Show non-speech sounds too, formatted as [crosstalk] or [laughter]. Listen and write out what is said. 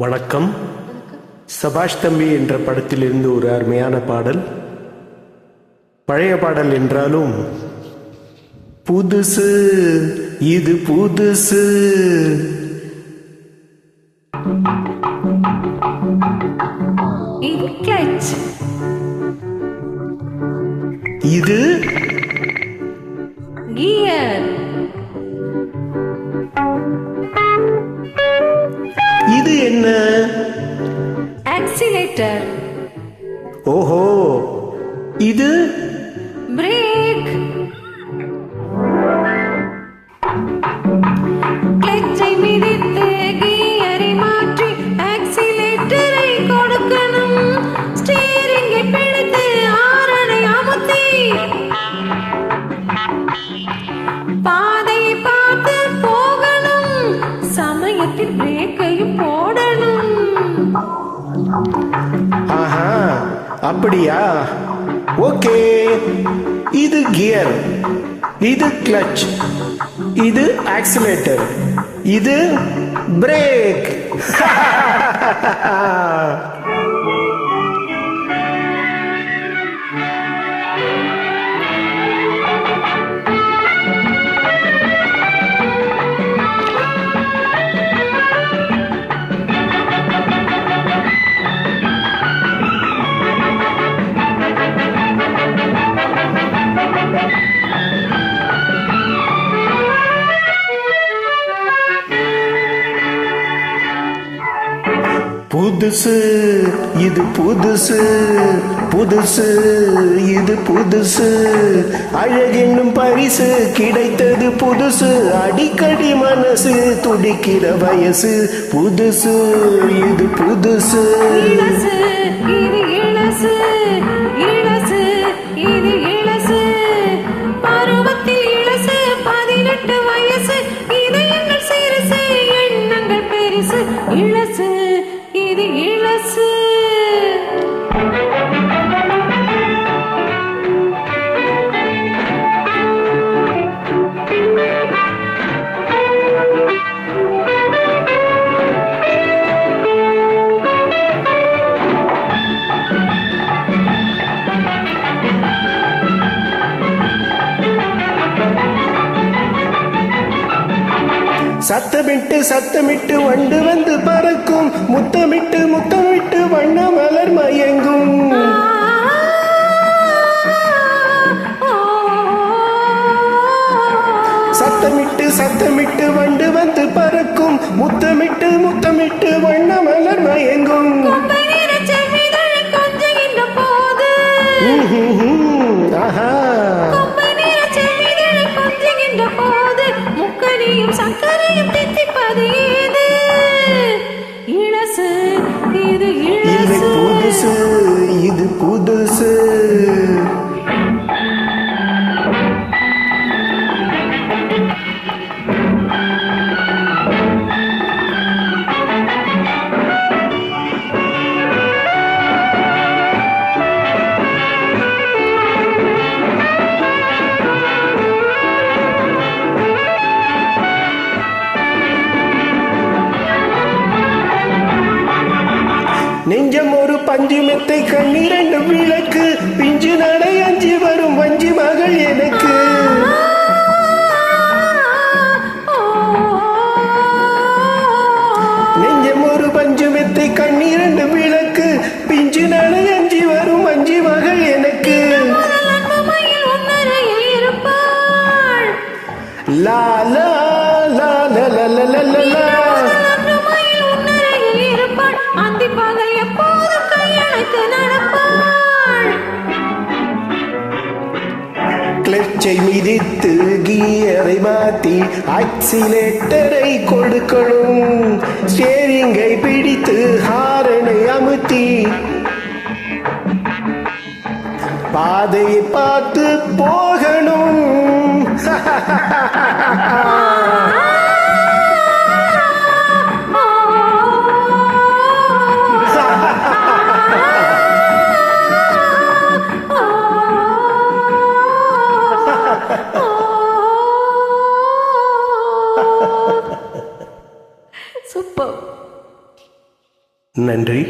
வணக்கம். சபாஷ் தம்பி என்ற படத்திலிருந்து ஒரு அருமையான பாடல். பழைய பாடல் என்றாலும் புதுசு இது புதுசு. இது see you later. ஓஹோ இது அப்படியா? ஓகே. இது கியர். இது கிளச். இது ஆக்சிலேட்டர். இது பிரேக். [laughs] புதுசு இது புதுசு புதுசு இது புதுசு. அழகென்னும் பரிசு கிடைத்தது புதுசு. அடிக்கடி மனசு துடிக்கிற வயசு புதுசு இது புதுசு. சத்தமிட்டு சத்தமிட்டு வண்டு வந்து பறக்கும். முத்தமிட்டு முத்தமிட்டு வண்ண மலர் மயங்கும். சத்தமிட்டு சத்தமிட்டு வண்டு வந்து பறக்கும். முத்தமிட்டு முத்தமிட்டு வண்ண மலர் மயங்கும் கொம்பை நிறச் செவ்விதழ் ஆஹா கொம்பை இது புதுசு பஞ்சு மெத்தை கண்ணீரண்டு விளக்கு. பிஞ்சு நடை அஞ்சி வரும் வஞ்சி மகள் எனக்கு. நெஞ்சம் ஒரு பஞ்சு மெத்தை கண்ணீரண்டு விளக்கு. பிஞ்சு நடை அஞ்சி வரும் வஞ்சி மகள் எனக்கு. லா கிளச்சை மிதித்து கியரை மாத்தி ஆக்சிலேட்டரை கொடுக்கணும். ஸ்டேரிங்கை பிடித்து ஹாரனை அமுத்தி. பாதையை பார்த்து போகணும். [laughs] நன்றி